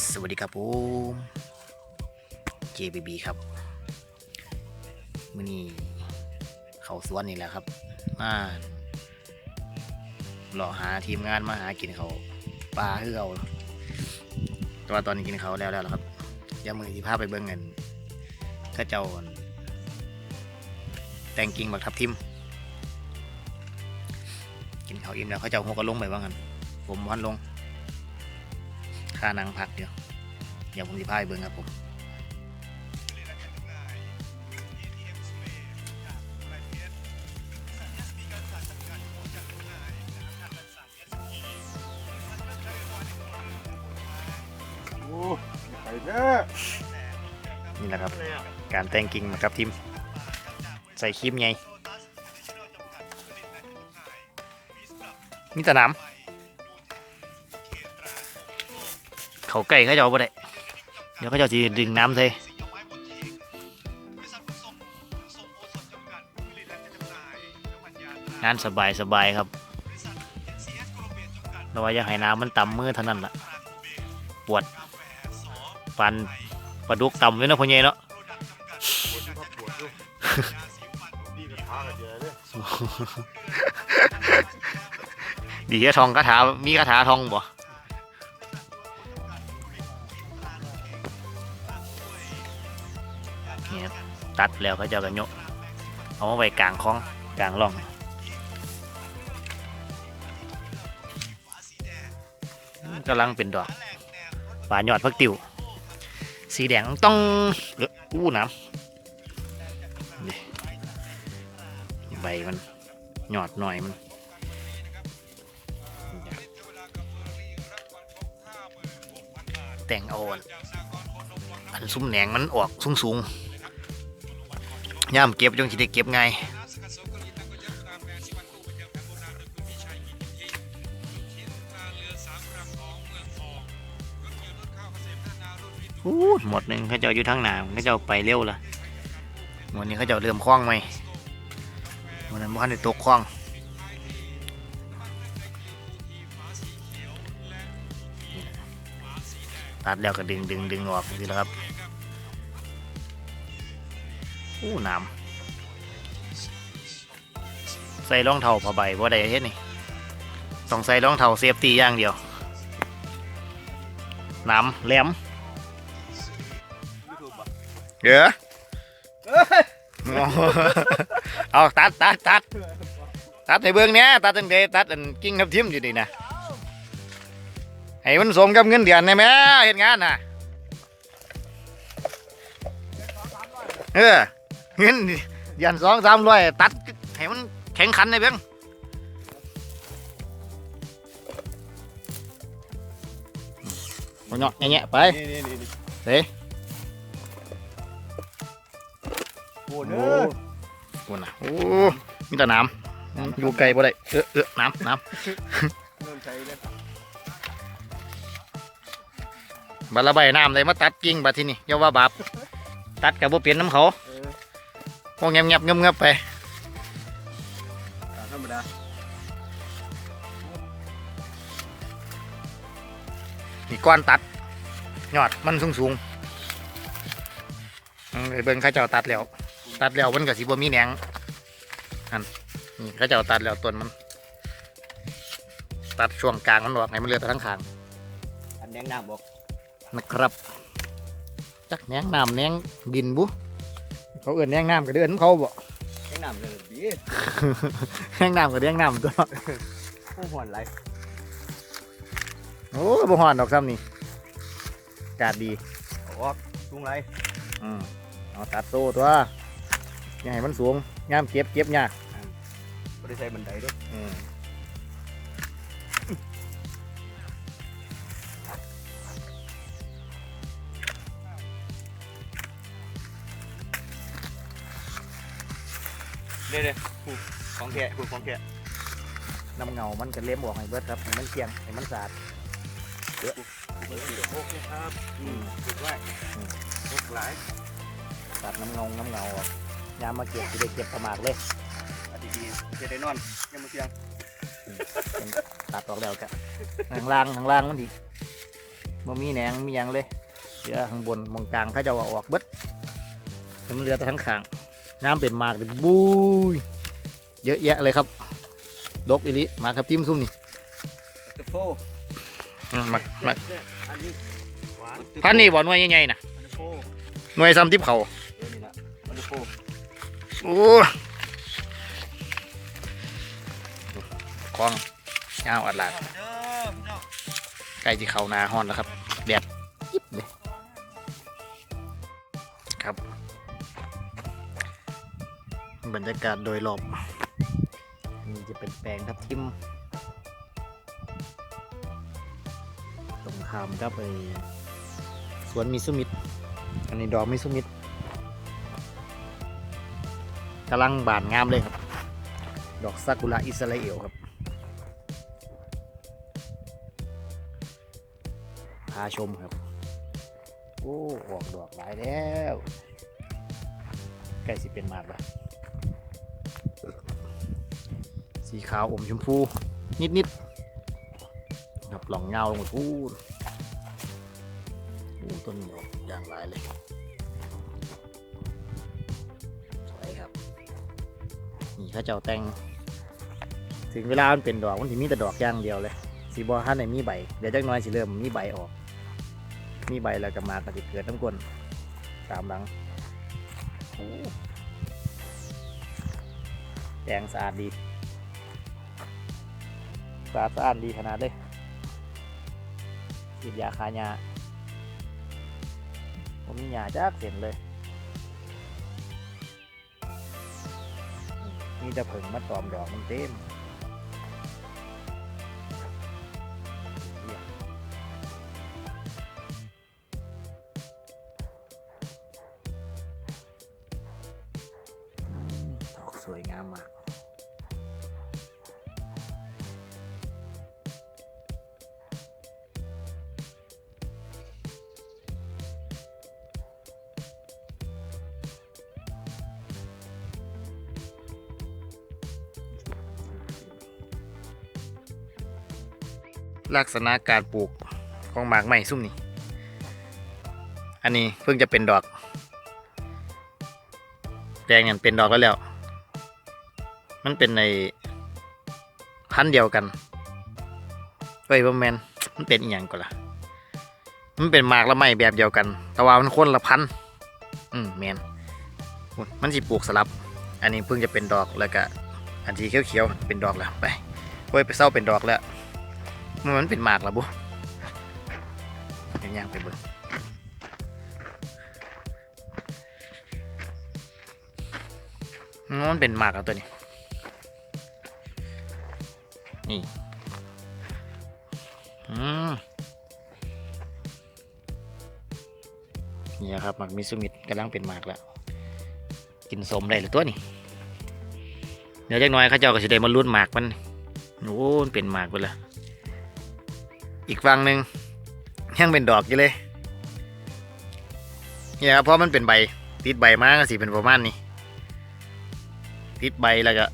สวัสดีครับผม JBB ครับมื่อนี้เขาสวนนี่แหละครับ มาเลาะหาทีมงานมาหากินเขาปลาคือเขาแต่ว่าตอนนี้กินเขาแล้วแล้วครับเดี๋ยวมือที่พาไปเบิ่งเงินข้าเจ้าแต่งกิ่งบักทับทิม กินเขาอิ่มแล้วเขาเจ้าหัวก็ลงไปว่างันผมวันลง ค่านั่งพักเดียวเดี๋ยวผมจะพาไปเบิ่งครับผมโอ้ไปเด้อนี่แหละครับ การแต่งกิ่งมากับทิมใส่ครีมไงมีแตะน้ำ เขาไก่เขาจะเอาไปได้เดี๋ยวเขาจะจะดึงน้ำใส่งานสบายสบายครับเราว่าอย่าให้น้ำมันต่ำมือเท่านั้นล่ะ ปวดฟันปลาดุกต่ำไว้เนาะพ่อใหญ่เนาะดีเยอะเลยดีแค่ทองคาถามีคาถาทองบ่ ตัดแล้วเขาจะกันยกเอามาไว้กลางคลองกลางร่องกำลังเป็นดอกป่ายอดพักติวสีแดงต้องอู้น้ำใบมันหยอดหน่อยมันแต่งอาอันอันซุ้มแหนงมันออกสูงสูงๆ ย่ามเก็บจงสิได้เก็บง่ายอู้หมดหนึ่งเขาเจ้าอยู่ทางหนาเขาเจ้าไปเร็วละวันนี้เขาเจ้าเริ่มคล้องไหมวันนั้นบ้านในตกคล้องตัดแล้วก็ดึงดึงดึงออกนี่แหละครับ อู้น้ำใส่รองเท้าผ้าใบว่าได้เฮ็ดนี่ต้องใส่รองเท้าเซฟตี้อย่างเดียว น้ำแหลมเดี๋ยวเอาตัดตัดตัดตัดในเบื้องเนี้ยตัดตั้งแต่ตัดอันกิ่งทับทิมอยู่ดีนะให้มันสมกับเงินเดือนได้ไหมเห็นงานน่ะเออ เงินเดือนสองสามร้อยตัดให้มันแข็งขันในเบ้งมันเนาะแง่ๆไปนี่นี่นี่นี่เฮ้ยปวดโอ้เด้อโหนะโอ้มีแต่น้ำอยู่ไกลบ่ได้เออเออน้ำน้เริ่มใช้เลยำบาละใบน้ำเลยมาตัดกิ่งบัดที่นี่อย่าว่าบาปตัดกับบ่เปลี่ยนน้ำเขา เออพวกเงียบๆเงียบๆไปตามธรรมดานี่ก้อนตัดยอดมันสูงสูงๆอืมไปเบิ่งเข้าเจ้าตัดแล้ว ตัดแล้วมันก็สิบ่มีแหนงอันนี่เข้าเจ้าตัดแล้วต้นมัน ตัดช่วงกลางมันออกให้มันเหลือแต่ทั้งขางอันแดงน้ำบอกนะครับ จักแหนงน้ำแหนงดินบุ เขาเอื่นแหนงน้ำก็เดือนเขาบ่แดงน้ำเลยดีแหนงน้ำก็แหนงน้ำตัวผู้หวนไรโอ้บ่ฮ้อนดอกซ้ำนี่อากาศดีออกทุ่งไรอืมเอาตัดโซ่ตัวอย่าให้มันสูงงามเก็บเก็บยากไม่ได้ใส่บันไดด้วย อืม เด้เด้ผูกของแกะผูกของแกะน้ำเงา มันก็เล็มออกให้เบิดครับให้มันเกลียงให้มันสะอาดผูกโอเคครับอืมผูกไว้ผูกหลายตัดน้ำเงา น้ำเงาออกยามมาเก็บจะได้เก็บประมาทเลยอันดีๆจะได้นอนยังมาเสียงตัดออกแล้วกะข้างล่างข้างล่างมันดีบ่มีแหนงมีหยังเลยเหลือข้างบนมองกลางเขาจะเอาออกเบิดแต่มันเหลือแต่ทั้งข้าง น้ำเป็นหมากเลยบุยเยอะแยะเลยครับ ดกอีหลิมาครับทิมซุ่มนี่ตะโพอืมมามาอันนี้หวานพันนี่บ่หน่วยใหญ่ๆนะตะโพหน่วยซ้ำทิพเขาเออนี่ละตะโพโอ้คลองยาวอัดหลาดเด้อพี่น้องใกล้ที่เขานาฮอนแล้วครับแดด บรรยากาศโดยรอบนี่จะเป็นแปลงทับทิมตรงข้ามก็ไปสวนมิสุมิตอันนี้ดอกมิสุมิตกำลังบานงามเลยครับ ดอกซากุระอิสราเอลครับพาชมครับ โอ้ ออกดอกหลายแล้วใกล้สิเป็นหมาแล้ว สีขาวอมชมพู นิดๆครับหลองเงาลงมาพูดโอ้ต้นดอกอย่างหลายเลยสวยครับ นี่ข้าเจ้าแตงถึงเวลามันเป็นดอกมันถึมีแต่ดอกอย่างเดียวเลยสีบอท่านไหนมีใบเดี๋ยวจักน้อยสิเริ่มมีใบออก มีใบแล้วก็มากระติเกิดน้ำกลนตามหลังอ้แดงสะอาดดี สะอาดสะอาดดีขนาดเลยฉีดยาคายาผมมีหญ้าจักเส้นเลยนี่จะผึ่งมาตอมดอกมันเต็ม ลักษณะการปลูกของหมากใหม่ซุ่มนี่ อันนี้เพิ่งจะเป็นดอก แดงเนี่ยเป็นดอกแล้วแล้ว มันเป็นในพันเดียวกันเฮ้ยบ่แมนมันเป็นอีหยังก่อนล่ะ มันเป็นหมากละไม้แบบเดียวกัน แต่ว่ามันคนละพันอืมแมนมันสิปลูกสลับ อันนี้เพิ่งจะเป็นดอกแล้วก็อันที่เขียวๆเป็นดอกแล้วไปเฮ้ยไปเศร้าเป็นดอกแล้ว มันเป็นหมากแล้วบุเดี๋ยวย่างไปเบิ่งมันเป็นหมากเอาตัวนี้ นี่ อืมนี่ครับหมากมิสุมิตกำลังเป็นหมากแล้ว กินสมได้หรือตัวนี้เดี๋ยวจักหน่อยข้าเจ้าก็จะได้มาลุ้นหมากมันโอ้เป็นหมากไปแล้ว อีกฝั่งหนึ่งยังเป็นดอกอยู่เลยเนี่ยครับเพราะมันเป็นใบติดใบมากสิเป็นประมาณนี้ติดใบแล้วก็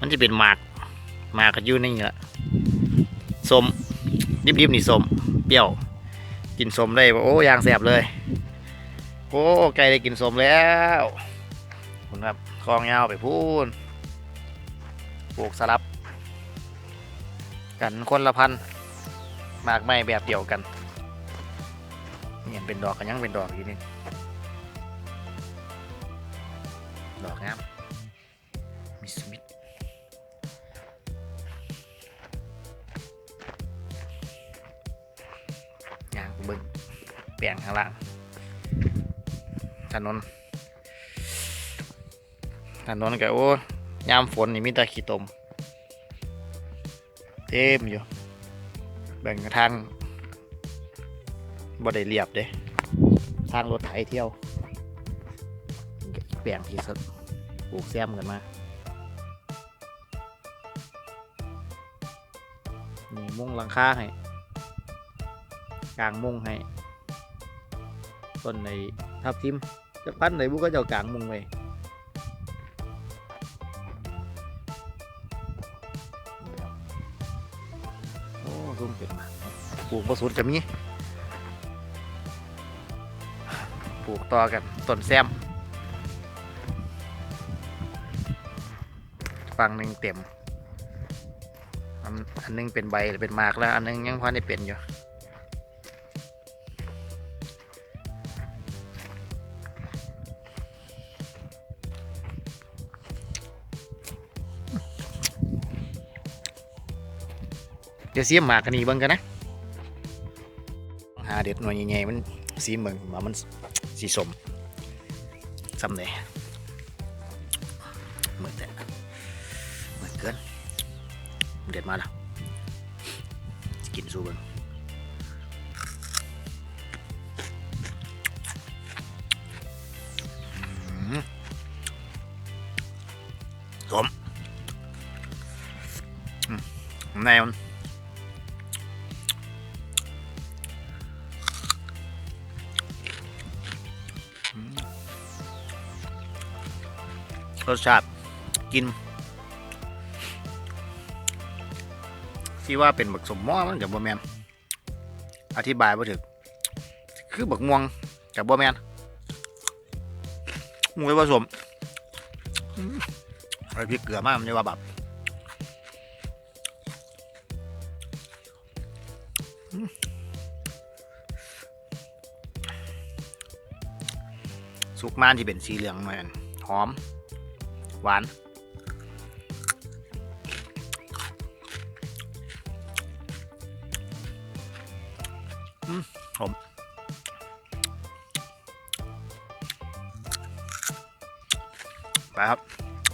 มันจะเป็นหมากหมากก็อยู่ในนี่แหละสมดิบๆนี่สมเปรี้ยว กินสมได้บ่โอ้ยางแสบเลยโอ้ไก่ได้กินสมแล้วคุณครับคลองยาวไปพูนปลูกสลับ กันคนละพันธุ์ มากไม่แบบเดียวกันเนี่ยเป็นดอกกันยังเป็นดอกอีกนิดดอกงามมิสมิธยางเบิ้งแปลงข้างล่างถนนถนนก็โอ้ยามฝนนี่มีแต่ขี้ตมเต็มอยู่ แบ่งทางบ่ได้เรียบเด้ทางรถไถเที่ยวแปลงที่สุดปลูกแซมกันมานี่มุ้งหลังคาให้กลางมุ้งให้ต้นในทับทิมจะพันไหนบุก็จะกลางมุ้งไว้ ซุ่มเป็นปลูกประสุดจะมีปลูกต่อกันต้นแซมฝั่งหนึ่งเต็ม อันหนึ่งเป็นใบเป็นมากแล้ว อันนึงยังพอได้เป็นอยู่ เดี๋ยวเสียมหมากกันนี่เบิ่งกันนะหาเด็ดหน่วยใหญ่ๆมันสีเบิ่งว่ามันสีสมซ้ำเลยเหมือนแต่เหมือนเกินเด็ดมาแล้วกินสู้เบิ่งสมอืมในมัน รสชาติกินที่ว่าเป็นบักสมมอมันกับบ่แมนอธิบายบ่ถึก คือบักม่วงกับบ่แมนมวยผสมอืมไอ้พริกเกลือมากมันจะว่าแบบสุกมานที่เป็นสีเหลืองเหมือนหอม หวาน อืมหอมไปครับ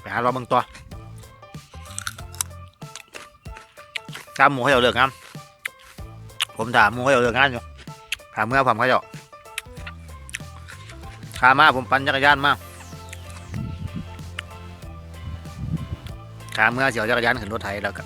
ไปหาเราบิ่งตัวตามหมูเขาเจ้าเลือกงานผมถามหมูเขาเจ้าเลือกงานอยู่ถามเมื่อผมเขาเจ้าขามาผมปั่นจักรยานมา ขาเมื่อเสียวจักรยานขึ้นรถไถแล้วก็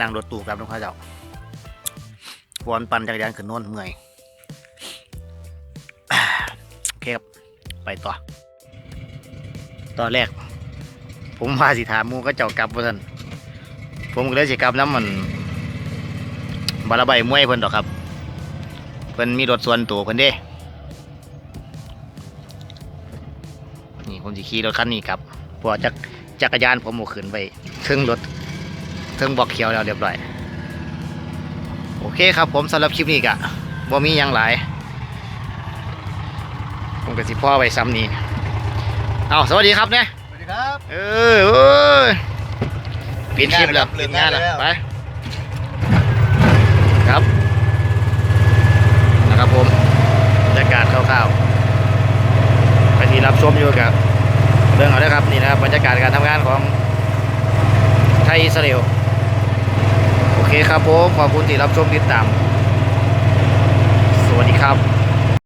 นั่งรถตู้กลับน้องข้าเจ้าพวนปั่นจักรยานขึ้นโน่นเมื่อยโอเคครับไปต่อ ตอนแรก ผมพาสิถามมูก็เจ้ากลับบ่ทันผมก็เลยสิกลับน้ำมันบาระใบมวยเพิ่นดอกครับ เพิ่นมีรถส่วนตัวเพิ่นเด้นี่ผมสิขี่รถคันนี้ครับพอจัก จักรยานผมเอาขึ้นไปเครื่องรถเครื่องบอกเขียวแล้วเรียบร้อย โอเคครับผมสำหรับคลิปนี้กะบ่มีหยังหลาย ผมก็สิพ่อไว้ซ้ำนี้เอาสวัสดีครับเนี่ยสวัสดีครับ เออเอ้ยปิดคลิปแล้วเลิปิกดงางานนแล้แล้ววไปครับนะครับผมบรรยากาศคร่าวๆไปที่รับชมอยู่กับ เรื่องเอาเลยครับนี่นะครับบรรยากาศการทำงานของไทยอิสราเอลโอเคครับผมขอบคุณที่รับชมติดตาม สวัสดีครับ